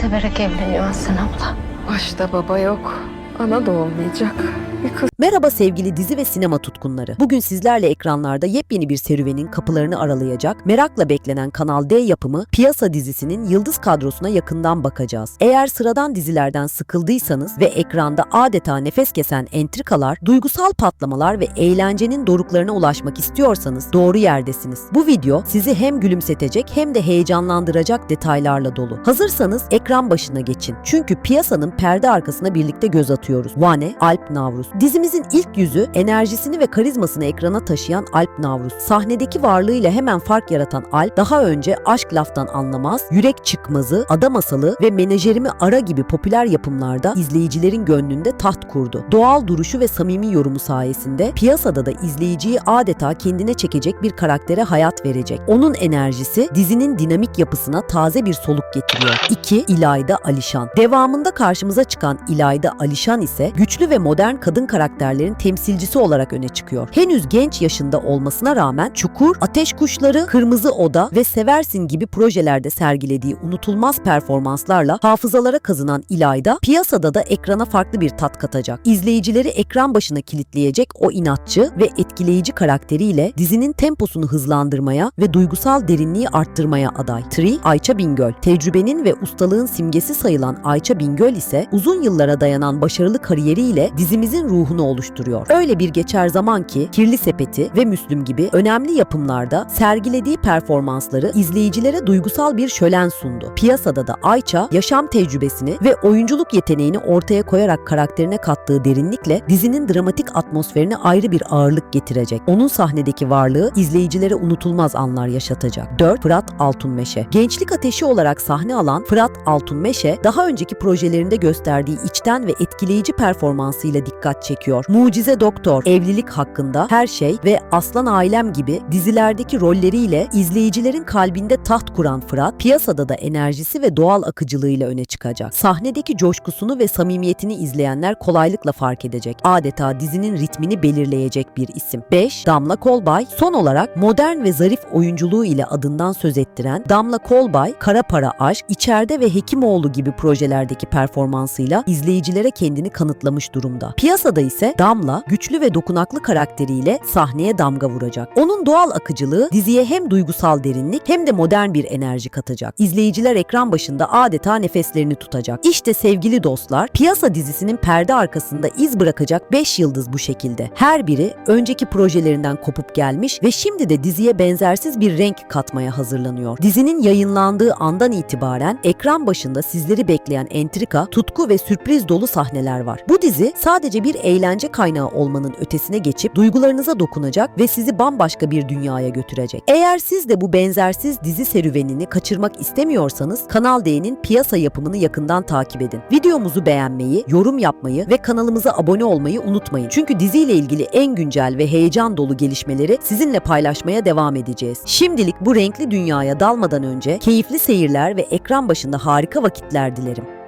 Severek evleniyor Aslan abla. Başta baba yok, ana da olmayacak. Merhaba sevgili dizi ve sinema tutkunları. Bugün sizlerle ekranlarda yepyeni bir serüvenin kapılarını aralayacak, merakla beklenen Kanal D yapımı Piyasa dizisinin yıldız kadrosuna yakından bakacağız. Eğer sıradan dizilerden sıkıldıysanız ve ekranda adeta nefes kesen entrikalar, duygusal patlamalar ve eğlencenin doruklarına ulaşmak istiyorsanız doğru yerdesiniz. Bu video sizi hem gülümsetecek hem de heyecanlandıracak detaylarla dolu. Hazırsanız ekran başına geçin. Çünkü piyasanın perde arkasına birlikte göz atıyoruz. Vane, Alp Navruz. Dizimizin ilk yüzü enerjisini ve karizmasını ekrana taşıyan Alp Navruz. Sahnedeki varlığıyla hemen fark yaratan Alp, daha önce Aşk Laftan Anlamaz, Yürek Çıkmazı, Ada Masalı ve Menajerimi Ara gibi popüler yapımlarda izleyicilerin gönlünde taht kurdu. Doğal duruşu ve samimi yorumu sayesinde piyasada da izleyiciyi adeta kendine çekecek bir karaktere hayat verecek. Onun enerjisi dizinin dinamik yapısına taze bir soluk getiriyor. 2. İlayda Alişan. Devamında karşımıza çıkan İlayda Alişan ise güçlü ve modern kadın karakterlerin temsilcisi olarak öne çıkıyor. Henüz genç yaşında olmasına rağmen Çukur, Ateş Kuşları, Kırmızı Oda ve Seversin gibi projelerde sergilediği unutulmaz performanslarla hafızalara kazınan İlayda piyasada da ekrana farklı bir tat katacak. İzleyicileri ekran başına kilitleyecek o inatçı ve etkileyici karakteriyle dizinin temposunu hızlandırmaya ve duygusal derinliği arttırmaya aday. 3. Ayça Bingöl. Tecrübenin ve ustalığın simgesi sayılan Ayça Bingöl ise uzun yıllara dayanan başarılı kariyeriyle dizimizin ruhunu oluşturuyor. Öyle bir geçer zaman ki Kirli Sepeti ve Müslüm gibi önemli yapımlarda sergilediği performansları izleyicilere duygusal bir şölen sundu. Piyasada da Ayça yaşam tecrübesini ve oyunculuk yeteneğini ortaya koyarak karakterine kattığı derinlikle dizinin dramatik atmosferine ayrı bir ağırlık getirecek. Onun sahnedeki varlığı izleyicilere unutulmaz anlar yaşatacak. 4. Fırat Altunmeşe. Gençlik ateşi olarak sahne alan Fırat Altunmeşe daha önceki projelerinde gösterdiği içten ve etkileyici performansıyla dikkat çekiyor. Mucize Doktor, Evlilik Hakkında, Her Şey ve Aslan Ailem gibi dizilerdeki rolleriyle izleyicilerin kalbinde taht kuran Fırat, piyasada da enerjisi ve doğal akıcılığıyla öne çıkacak. Sahnedeki coşkusunu ve samimiyetini izleyenler kolaylıkla fark edecek. Adeta dizinin ritmini belirleyecek bir isim. 5. Damla Kolbay, son olarak modern ve zarif oyunculuğu ile adından söz ettiren Damla Kolbay, Kara Para Aşk, İçeride ve Hekimoğlu gibi projelerdeki performansıyla izleyicilere kendini kanıtlamış durumda. Piyasada ise Damla güçlü ve dokunaklı karakteriyle sahneye damga vuracak. Onun doğal akıcılığı diziye hem duygusal derinlik hem de modern bir enerji katacak. İzleyiciler ekran başında adeta nefeslerini tutacak. İşte sevgili dostlar, Piyasa dizisinin perde arkasında iz bırakacak 5 yıldız bu şekilde. Her biri önceki projelerinden kopup gelmiş ve şimdi de diziye benzersiz bir renk katmaya hazırlanıyor. Dizinin yayınlandığı andan itibaren ekran başında sizleri bekleyen entrika, tutku ve sürpriz dolu sahneler var. Bu dizi sadece bir eğlence kaynağı olmanın ötesine geçip duygularınıza dokunacak ve sizi bambaşka bir dünyaya götürecek. Eğer siz de bu benzersiz dizi serüvenini kaçırmak istemiyorsanız Kanal D'nin piyasa yapımını yakından takip edin. Videomuzu beğenmeyi, yorum yapmayı ve kanalımıza abone olmayı unutmayın. Çünkü diziyle ilgili en güncel ve heyecan dolu gelişmeleri sizinle paylaşmaya devam edeceğiz. Şimdilik bu renkli dünyaya dalmadan önce keyifli seyirler ve ekran başında harika vakitler dilerim.